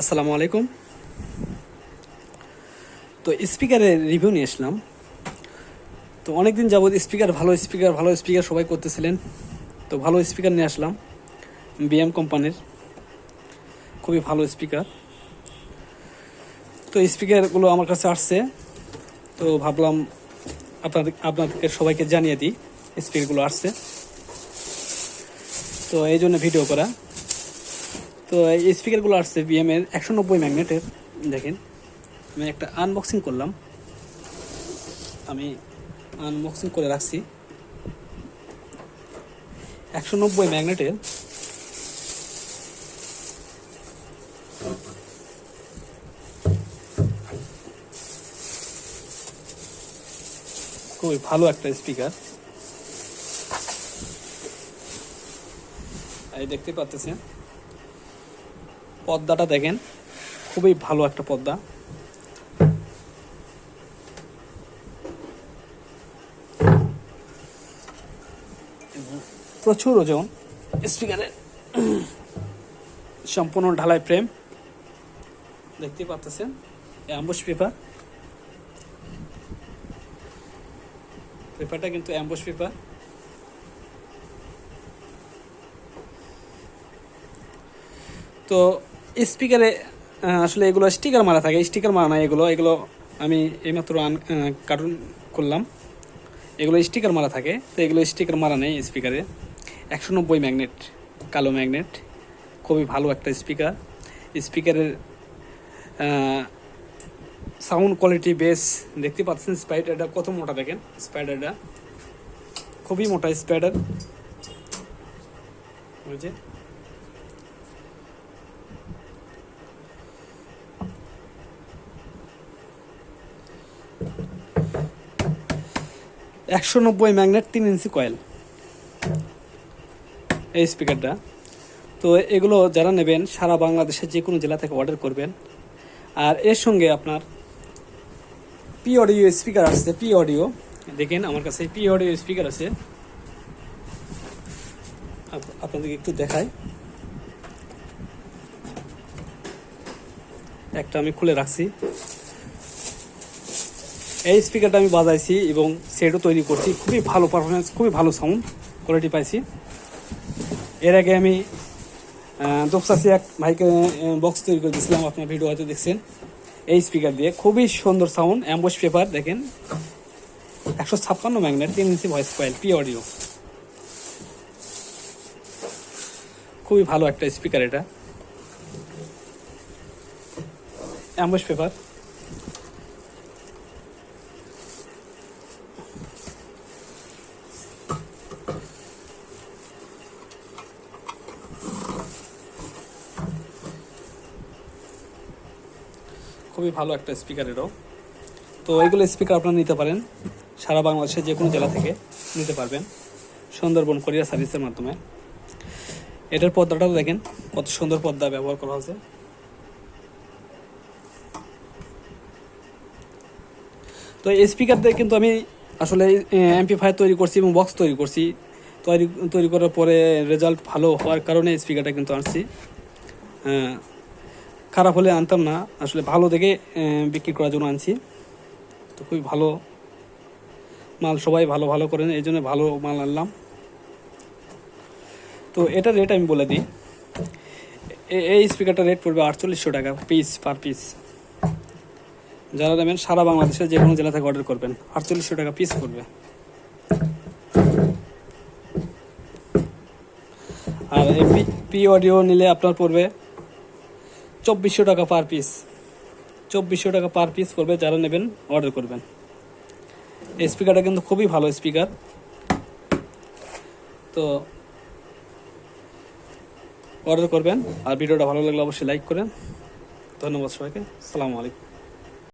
আসসালামু আলাইকুম। তো স্পিকারের রিভিউ নিয়ে আসলাম। তো অনেকদিন যাবত স্পিকার ভালো স্পিকার ভালো স্পিকার সবাই করতেছিলেন। তো ভালো স্পিকার নিয়ে আসলাম বিএম কোম্পানির। খুবই ভালো স্পিকার। তো স্পিকারগুলো আমার কাছে আসছে। তো ভাবলাম আপনাদের আপনাদেরকে সবাইকে জানিয়ে দিই, স্পিকারগুলো আসছে। তো এই জন্য ভিডিও করা। তো এই স্পিকারগুলো আসছে বিএম এর একশো নব্বই ম্যাগনেটের। দেখেন, আমি একটা আনবক্সিং করলাম। আমি আনবক্সিং করে রাখছি। একশো নব্বই ম্যাগনেটের। খুবই ভালো একটা স্পিকার। এই দেখতে পাচ্ছেন। পর্দাটা দেখেন। খুবই ভালো একটা পর্দা প্রচুর ওজন স্পিকারের সম্পূর্ণ ঢালাই ফ্রেম। দেখতে পাচ্ছেন অ্যাম্বুশ পেপার পেপারটা কিন্তু অ্যাম্বুশ পেপার তো স্পিকারে আসলে এগুলো স্টিকার মারা থাকে। স্টিকার মারা নাই এগুলো। এগুলো আমি এইমাত্র আন কার্টুন করলাম এগুলো স্টিকার মারা থাকে। তো এগুলো স্টিকার মারা নেই স্পিকারে একশো নব্বই ম্যাগনেট কালো ম্যাগনেট খুবই ভালো একটা স্পিকার স্পিকারের সাউন্ড কোয়ালিটি বেস দেখতে পাচ্ছেন স্পাইডারটা কত মোটা দেখেন স্পাইডারটা খুবই মোটা স্পাইডার বুঝছে একশো নব্বই ম্যাগনেট, তিন ইঞ্চি কয়েল। এই স্পিকারটা তো এগুলো যারা নেবেন, সারা বাংলাদেশের যে কোনো জেলা থেকে অর্ডার করবেন। আর এর সঙ্গে আপনার পি অডিও স্পিকার আসছে পি অডিও দেখেন, আমার কাছে পি অডিও স্পিকার আছে। আপনাদেরকে একটু দেখাই। একটা আমি খুলে রাখছি। এই স্পিকারটা আমি বাজাইছি এবং সেটও তৈরি করছি। খুবই ভালো পারফরমেন্স খুবই ভালো সাউন্ড কোয়ালিটি পাইছি। এর আগে আমি দোপসাসি এক ভাইকে বক্স তৈরি করে দিয়েছিলাম, আপনার ভিডিও হয়তো দেখছেন। এই স্পিকার দিয়ে খুবই সুন্দর সাউন্ড অ্যাম্বুশ পেপার দেখেন। একশো ছাপ্পান্ন ম্যাগনেট তিন inch voice coil P audio খুবই ভালো একটা স্পিকার এটা। অ্যাম্বুশ পেপার খুবই ভালো একটা স্পিকার এটাও তো এইগুলো স্পিকার আপনারা নিতে পারেন। সারা বাংলাদেশের যে কোনো জেলা থেকে নিতে পারবেন। সুন্দরবন কোরিয়ার সার্ভিসের মাধ্যমে। এটার পর্দাটাও দেখেন কত সুন্দর পর্দা ব্যবহার করা হয়েছে। তো এই স্পিকার দিয়ে কিন্তু আমি আসলে এমপিফায়ার তৈরি করছি এবং বক্স তৈরি করছি। তৈরি তৈরি করার পরে রেজাল্ট ভালো হওয়ার কারণে স্পিকারটা কিন্তু আনছি। আহ, খারাপ হলে আনতাম না। আসলে ভালো দেখে বিক্রি করার জন্য আনছি। তো খুবই ভালো মাল, সবাই ভালো ভালো করেন, এই জন্য ভালো মাল আনলাম। তো এটার রেট আমি বলে দিই। এই স্পিকারটা রেট পড়বে আটচল্লিশশো টাকা পিস পার পিস যারা নেবেন, সারা বাংলাদেশের যে কোনো জেলা থেকে অর্ডার করবেন, আটচল্লিশশো টাকা পিস পড়বে। আর এই পি অডিও নিলে আপনার পড়বে চব্বিশশো টাকা পার পিস চব্বিশশো টাকা পার পিস পড়বে যারা নেবেন অর্ডার করবেন। এই স্পিকারটা কিন্তু খুবই ভালো স্পিকার তো অর্ডার করবেন। আর ভিডিওটা ভালো লাগলে অবশ্যই লাইক করেন। ধন্যবাদ সবাইকে। আসসালামু আলাইকুম।